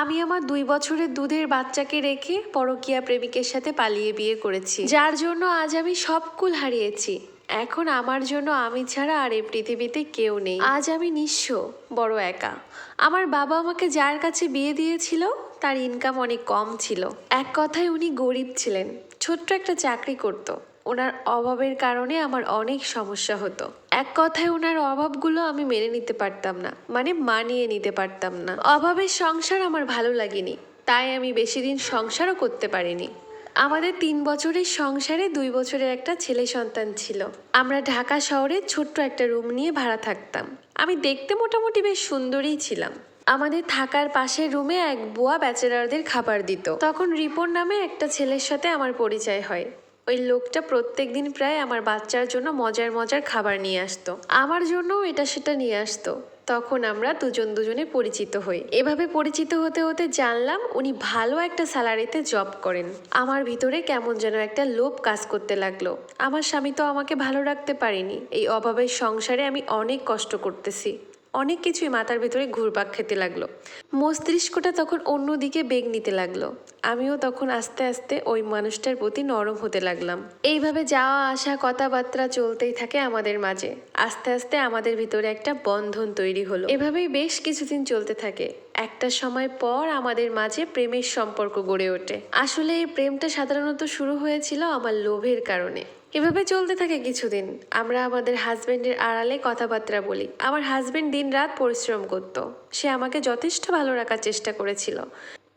আমি আমার দুই বছরের দুধের বাচ্চাকে রেখে পরকীয়া প্রেমিকের সাথে পালিয়ে বিয়ে করেছি। যার জন্য আজ আমি সব কুল হারিয়েছি। এখন আমার জন্য আমি ছাড়া আর এই পৃথিবীতে কেউ নেই। আজ আমি নিঃস্ব, বড় একা। আমার বাবা আমাকে যার কাছে বিয়ে দিয়েছিল, তার ইনকাম অনেক কম ছিল। এক কথায় উনি গরিব ছিলেন, ছোট্ট একটা চাকরি করত। ওনার অভাবের কারণে আমার অনেক সমস্যা হতো। এক কথায় ওনার অভাবগুলো আমি মেনে নিতে পারতাম না মানে মানিয়ে নিতে পারতাম না। অভাবের সংসার আমার ভালো লাগেনি, তাই আমি বেশি দিন সংসারও করতে পারিনি। আমাদের তিন বছরের সংসারে দুই বছরের একটা ছেলে সন্তান ছিল। আমরা ঢাকা শহরে ছোট্ট একটা রুম নিয়ে ভাড়া থাকতাম। আমি দেখতে মোটামুটি বেশ সুন্দরই ছিলাম। আমাদের থাকার পাশের রুমে এক বুয়া ব্যাচেলারদের খাবার দিত। তখন রিপন নামে একটা ছেলের সাথে আমার পরিচয় হয়। ওই লোকটা প্রত্যেক দিন প্রায় আমার বাচ্চার জন্য মজার মজার খাবার নিয়ে আসতো। আমার জন্যও এটা সেটা নিয়ে আসতো। তখন আমরা দুজন দুজনে পরিচিত হই। এভাবে পরিচিত হতে হতে জানলাম উনি ভালো একটা স্যালারিতে জব করেন। আমার ভিতরে কেমন যেন একটা লোভ কাজ করতে লাগল। আমার স্বামী তো আমাকে ভালো রাখতে পারেনি। এই অভাবের সংসারে আমি অনেক কষ্ট করতেছি। অনেক কিছুই মাথার ভেতরে ঘুরপাক খেতে লাগল। মস্তিষ্কটা তখন অন্যদিকে বেগ নিতে লাগল। আমিও তখন আস্তে আস্তে ওই মানুষটার প্রতি নরম হতে লাগলাম। এইভাবে যাওয়া, আসা, কথাবার্তা চলতেই থাকে আমাদের মাঝে। আস্তে আস্তে আমাদের ভিতরে একটা বন্ধন তৈরি হলো। এভাবেই বেশ কিছুদিন চলতে থাকে। একটা সময় পর আমাদের মাঝে প্রেমের সম্পর্ক গড়ে ওঠে। আসলে এই প্রেমটা সাধারণত শুরু হয়েছিল আমার লোভের কারণে। এভাবে চলতে থাকে কিছুদিন। আমরা আমাদের হাজবেন্ডের আড়ালে কথাবার্তা বলি। আমার হাজবেন্ড দিন রাত পরিশ্রম করত। সে আমাকে যথেষ্ট ভালো রাখার চেষ্টা করেছিল।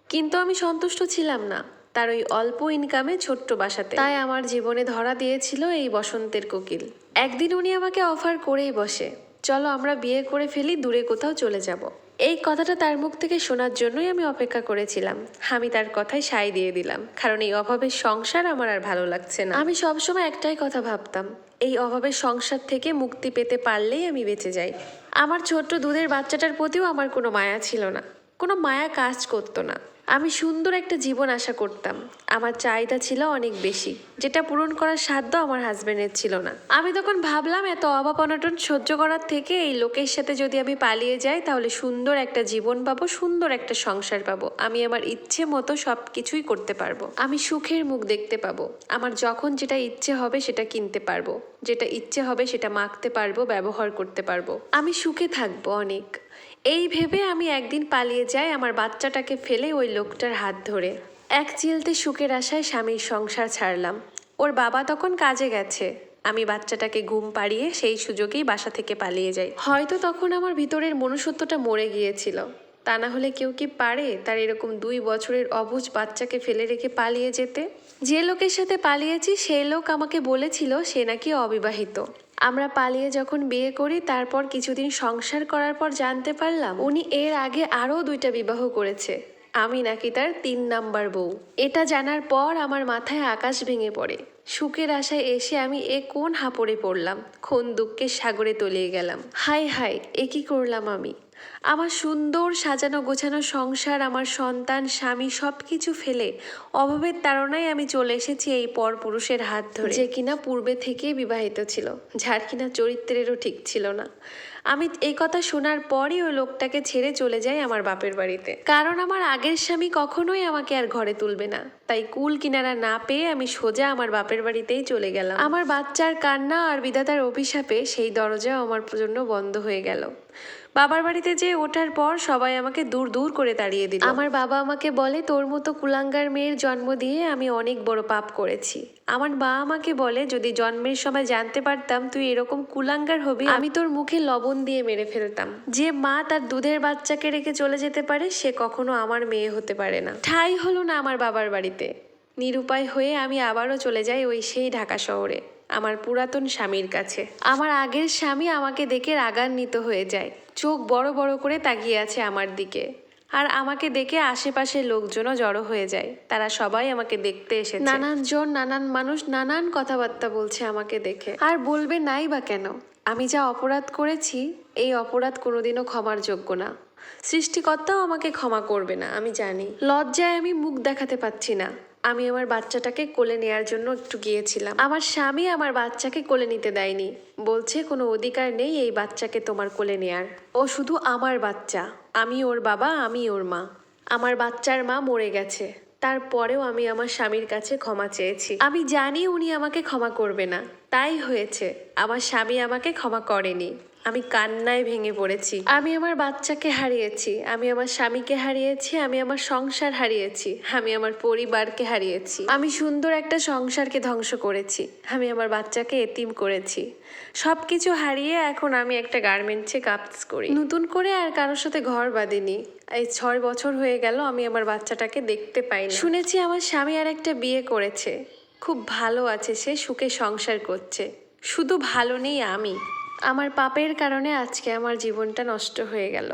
কিন্তু আমি সন্তুষ্ট ছিলাম না। তার ওই অল্প ইনকামে ছোট্ট বাসাতে। তাই আমার জীবনে ধরা দিয়েছিল এই বসন্তের কোকিল। একদিন উনি আমাকে অফার করেই বসে। চলো আমরা বিয়ে করে ফেলি, দূরে কোথাও চলে যাব। এই কথাটা তার মুখ থেকে শোনার জন্যই আমি অপেক্ষা করেছিলাম। আমি তার কথায় সায় দিয়ে দিলাম, কারণ এই অভাবের সংসার আমার আর ভালো লাগছে না। আমি সবসময় একটাই কথা ভাবতাম, এই অভাবের সংসার থেকে মুক্তি পেতে পারলেই আমি বেঁচে যাই। আমার ছোট্ট দুধের বাচ্চাটার প্রতিও আমার কোনো মায়া ছিল না, কোনো মায়া কাজ করতো না। আমি সুন্দর একটা জীবন আশা করতাম। আমার চাহিদা ছিল অনেক বেশি, যেটা পূরণ করার সাধ্য আমার হাজব্যান্ডের ছিল না। আমি তখন ভাবলাম, এত অভাব অনটন সহ্য করার থেকে এই লোকের সাথে যদি আমি পালিয়ে যাই, তাহলে সুন্দর একটা জীবন পাবো, সুন্দর একটা সংসার পাবো। আমি আমার ইচ্ছে মতো সব কিছুই করতে পারব। আমি সুখের মুখ দেখতে পাবো। আমার যখন যেটা ইচ্ছে হবে, সেটা কিনতে পারব। যেটা ইচ্ছে হবে সেটা মাখতে পারব, ব্যবহার করতে পারব। আমি সুখে থাকব অনেক। এই ভেবে আমি একদিন পালিয়ে যাই আমার বাচ্চাটাকে ফেলে ওই লোকটার হাত ধরে। এক চিলতে সুখের আশায় স্বামীর সংসার ছাড়লাম। ওর বাবা তখন কাজে গেছে। আমি বাচ্চাটাকে ঘুম পাড়িয়ে সেই সুযোগেই বাসা থেকে পালিয়ে যাই। হয়তো তখন আমার ভিতরের মনুষ্যত্বটা মরে গিয়েছিল। তা না হলে কেউ কি পারে তার এরকম দুই বছরের অবুজ বাচ্চাকে ফেলে রেখে পালিয়ে যেতে? যে লোকের সাথে পালিয়েছি সেই লোক আমাকে বলেছিল সে নাকি অবিবাহিত। আমরা পালিয়ে যখন বিয়ে করি, তারপর কিছুদিন সংসার করার পর জানতে পারলাম, উনি এর আগে আরও দুইটা বিবাহ করেছে। আমি নাকি তার তিন নাম্বার বউ। এটা জানার পর আমার মাথায় আকাশ ভেঙে পড়ে। সুখের আশায় এসে আমি এ কোন হাঁপড়ে পড়লাম? কোন দুঃখের সাগরে তলিয়ে গেলাম? হাই হাই এ কি করলাম আমি? আমার সুন্দর সাজানো গোছানো সংসার, আমার সন্তান, স্বামী সব কিছু ফেলে অভাবের তাড়নায় আমি চলে এসেছি এই পর পুরুষের হাত ধরে। যে কিনা পূর্বে থেকেই বিবাহিত ছিল, যার কিনা চরিত্রেরও ঠিক ছিল না। আমি এই কথা শোনার পরই ওই লোকটাকে ছেড়ে চলে যাই আমার বাপের বাড়িতে। কারণ আমার আগের স্বামী কখনোই আমাকে আর ঘরে তুলবে না। তাই কুল কিনারা না পেয়ে আমি সোজা আমার বাপের বাড়িতেই চলে গেলাম। আমার বাচ্চার কান্না আর বিধাতার অভিশাপে সেই দরজাও আমার জন্য বন্ধ হয়ে গেল। বাবার বাড়িতে যে ওঠার পর সবাই আমাকে দূর দূর করে তাড়িয়ে দিল। আমার বাবা আমাকে বলে, তোর মতো কুলাঙ্গার মেয়ের জন্ম দিয়ে আমি অনেক বড় পাপ করেছি। আমার মা আমাকে বলে, যদি জন্মের সময় জানতে পারতাম তুই এরকম কুলাঙ্গার হবি, আমি তোর মুখে লবণ দিয়ে মেরে ফেলতাম। যে মা তার দুধের বাচ্চাকে রেখে চলে যেতে পারে, সে কখনো আমার মেয়ে হতে পারে না। ঠাই হলো না আমার বাবার বাড়িতে। নিরুপায় হয়ে আমি আবারও চলে যাই ওই সেই ঢাকা শহরে। আমার পুরাতন স্বামীর কাছে। আমার আগের স্বামী আমাকে দেখে রাগান্বিত হয়ে যায়। চোখ বড় বড় করে তাকিয়ে আছে আমার দিকে। আর আমাকে দেখে আশেপাশের লোকজনও জড়ো হয়ে যায়। তারা সবাই আমাকে দেখতে এসে নানান জন, নানান মানুষ, নানান কথাবার্তা বলছে আমাকে দেখে। আর বলবে নাই বা কেন? আমি যা অপরাধ করেছি, এই অপরাধ কোনোদিনও ক্ষমার যোগ্য না। সৃষ্টিকর্তাও আমাকে ক্ষমা করবে না, আমি জানি। লজ্জায় আমি মুখ দেখাতে পাচ্ছি না। আমি আমার বাচ্চাটাকে কোলে নেয়ার জন্য একটু গিয়েছিলাম। আমার স্বামী আমার বাচ্চাকে কোলে নিতে দেয়নি। বলছে, কোনো অধিকার নেই এই বাচ্চাকে তোমার কোলে নেয়ার। ও শুধু আমার বাচ্চা। আমি ওর বাবা, আমি ওর মা। আমার বাচ্চার মা মরে গেছে। তারপরেও আমি আমার স্বামীর কাছে ক্ষমা চেয়েছি। আমি জানি উনি আমাকে ক্ষমা করবে না। তাই হয়েছে। আমার স্বামী আমাকে ক্ষমা করেনি। আমি কান্নায় ভেঙে পড়েছি। আমি আমার বাচ্চাকে হারিয়েছি। আমি আমার স্বামীকে হারিয়েছি। আমি আমার সংসার হারিয়েছি। আমি আমার পরিবারকে হারিয়েছি। আমি সুন্দর একটা সংসারকে ধ্বংস করেছি। আমি আমার বাচ্চাকে এতিম করেছি। সব কিছু হারিয়ে এখন আমি একটা গার্মেন্টসে কাজ করি। নতুন করে আর কারোর সাথে ঘর বাঁধিনি। এই ছয় বছর হয়ে গেল আমি আমার বাচ্চাটাকে দেখতে পাই শুনেছি আমার স্বামী আর একটা বিয়ে করেছে। খুব ভালো আছে সে, সুখে সংসার করছে। শুধু ভালো নেই আমি। আমার পাপের কারণে আজকে আমার জীবনটা নষ্ট হয়ে গেল।